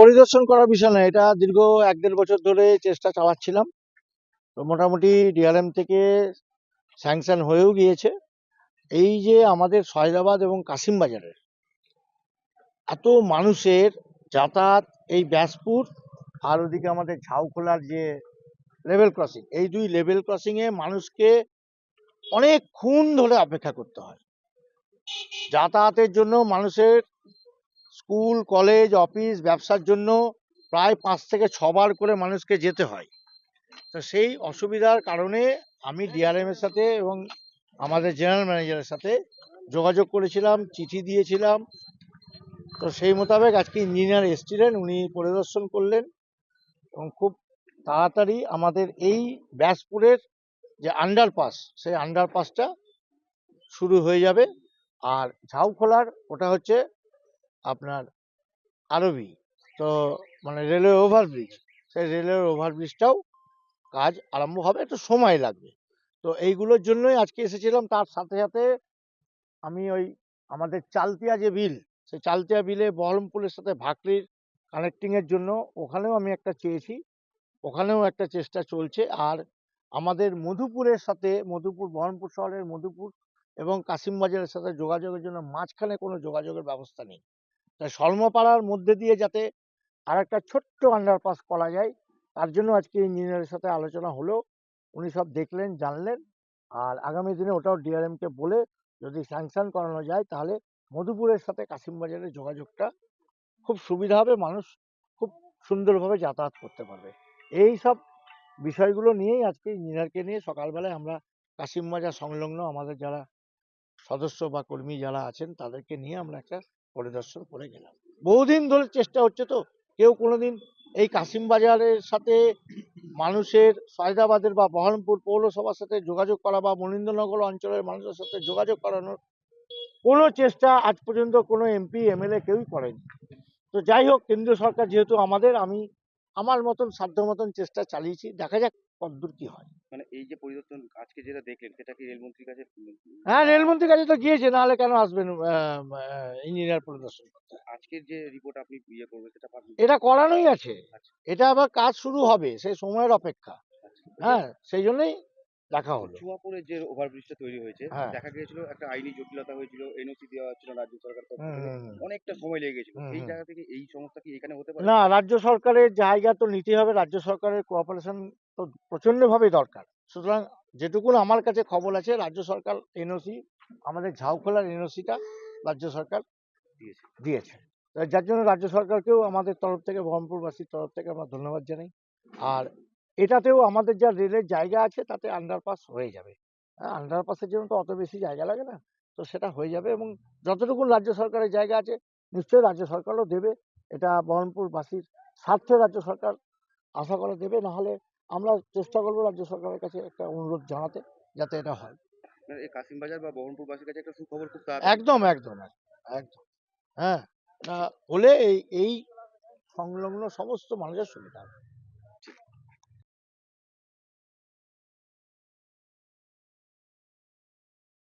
পরিদর্শন করার বিষয় না এটা দীর্ঘ এক দেড় বছর ধরে চেষ্টা চালাচ্ছিলাম। তো মোটামুটি ডিআরএম থেকে স্যাংশন হয়েও গিয়েছে। এই যে আমাদের সয়দাবাদ এবং কাশিমবাজারের এত মানুষের যাতায়াত এই ব্যাসপুর আর ওদিকে আমাদের ঝাউখোলার যে লেভেল ক্রসিং, এই দুই লেভেল ক্রসিংয়ে মানুষকে অনেকক্ষণ ধরে অপেক্ষা করতে হয়। যাতায়াতের জন্য মানুষের স্কুল, কলেজ, অফিস ব্যবসার জন্য প্রায় পাঁচ থেকে ছবার করে মানুষকে যেতে হয়। তো সেই অসুবিধার কারণে আমি ডিআরএম এর সাথে এবং আমাদের জেনারেল ম্যানেজারের সাথে যোগাযোগ করেছিলাম, চিঠি দিয়েছিলাম। তো সেই মোতাবেক আজকে ইঞ্জিনিয়ার এসছিলেন, উনি পরিদর্শন করলেন এবং খুব তাড়াতাড়ি আমাদের এই ব্যাসপুরের যে আন্ডারপাস সেই আন্ডারপাসটা শুরু হয়ে যাবে। আর ঝাউখোলার ওটা হচ্ছে আপনার আরবি। তো মানে রেলওয়ে ওভারব্রিজ সেই রেলওয়ে ওভারব্রিজটাও কাজ আরম্ভ হবে, একটু সময় লাগবে। তো এইগুলোর জন্যই আজকে এসেছিলাম। তার সাথে সাথে আমি ওই আমাদের চালতিয়া যে বিল, সেই চালতিয়া বিলে বহরমপুরের সাথে ভাকরির কানেক্টিংয়ের জন্য ওখানেও আমি একটা চেয়েছি। ওখানেও একটা চেষ্টা চলছে। আর আমাদের মধুপুরের সাথে, মধুপুর, বহরমপুর শহরের মধুপুর এবং কাশিমবাজারের সাথে যোগাযোগের জন্য মাঝখানে কোনো যোগাযোগের ব্যবস্থা নেই। তাই সলমপাড়ার মধ্যে দিয়ে যাতে আর একটা ছোট্ট আন্ডারপাস করা যায়, তার জন্য আজকে ইঞ্জিনিয়ারের সাথে আলোচনা হলো। উনি সব দেখলেন, জানলেন। আর আগামী দিনে ওটাও ডিআরএম কে বলে যদি স্যাংশন করানো যায়, তাহলে মধুপুরের সাথে কাশিমবাজারের যোগাযোগটা খুব সুবিধা হবে, মানুষ খুব সুন্দরভাবে যাতায়াত করতে পারবে। এই সব বিষয়গুলো নিয়েই আজকে ইঞ্জিনিয়ারকে নিয়ে সকালবেলায় আমরা কাশিমবাজার সংলগ্ন আমাদের যারা সদস্য বা কর্মী যারা আছেন, তাদেরকে নিয়ে আমরা একটা পরিদর্শন করে গেলাম। বহুদিন ধরে চেষ্টা হচ্ছে তো, কেউ কোনোদিন এই কাশিমবাজারের সাথে মানুষের সয়দাবাদের বা বহরমপুর পৌরসভার সাথে যোগাযোগ করা বা মনীন্দ্রনগর অঞ্চলের মানুষের সাথে যোগাযোগ করানোর কোনো চেষ্টা আজ পর্যন্ত কোনো এমপি, এমএলএ কেউই করেনি। তো যাই হোক, কেন্দ্রীয় সরকার যেহেতু আমাদের, আমি আমার মতন সাধ্য মতন চেষ্টা চালিয়েছি। দেখা যাক কতদূর কি হয়? মানে এই যে পরিবর্তন আজকে যেটা দেখলেন সেটা কি রেলমন্ত্রীর কাছে হ্যাঁ রেলমন্ত্রীর কাছে তো গিয়েছে নাহলে কেন আসবেন ইঞ্জিনিয়ার পরিদর্শন করতে? আজকের যে রিপোর্ট আপনি ইয়ে করবেন সেটা এটা করানোই আছে। আচ্ছা। এটা আবার কাজ শুরু হবে সেই সময়ের অপেক্ষা। হ্যাঁ সেই জন্যই দেখা হলো। চুয়াপুরের যে ওভারব্রিজটা তৈরি হয়েছে হ্যাঁ। দেখা গিয়েছিল একটা আইনি জটিলতা হয়েছিল এনওসি দেওয়া হচ্ছিল রাজ্য সরকার। অনেকটা সময় লেগে গেছিল এই জায়গা থেকে এই সমস্যা কি এখানে হতে পারে? না রাজ্য সরকারের জায়গা তো নিতে হবে রাজ্য সরকারের কোঅপারেশন তো প্রচন্ডভাবে দরকার। সুতরাং যেটুকুন আমার কাছে খবর আছে রাজ্য সরকার এনওসি আমাদের ঝাউখোলার এনওসিটা রাজ্য সরকার দিয়েছে। দিয়েছে। যার জন্য রাজ্য সরকারকেও আমাদের তরফ থেকে বহরমপুরবাসীর তরফ থেকে আমরা ধন্যবাদ জানাই। আর এটাতেও আমাদের যা রেলের জায়গা আছে তাতে আন্ডারপাস হয়ে যাবে। হ্যাঁ আন্ডারপাসের জন্য তো অত বেশি জায়গা লাগে না। তো সেটা হয়ে যাবে এবং যতটুকু রাজ্য সরকারের জায়গা আছে নিশ্চয়ই রাজ্য সরকারও দেবে। এটা বহরমপুরবাসীর স্বার্থে রাজ্য সরকার আশা করে দেবে। নাহলে আমরা চেষ্টা করব রাজ্য সরকারের কাছে একটা অনুরোধ জানাতে যাতে এটা হয়। কাশিমবাজার বা বহরমপুরবাসীর কাছে একটা সুখবর খুব একদম একদম একদম একদম। হ্যাঁ হলে এই এই সংলগ্ন সমস্ত মানুষের সুবিধা হবে।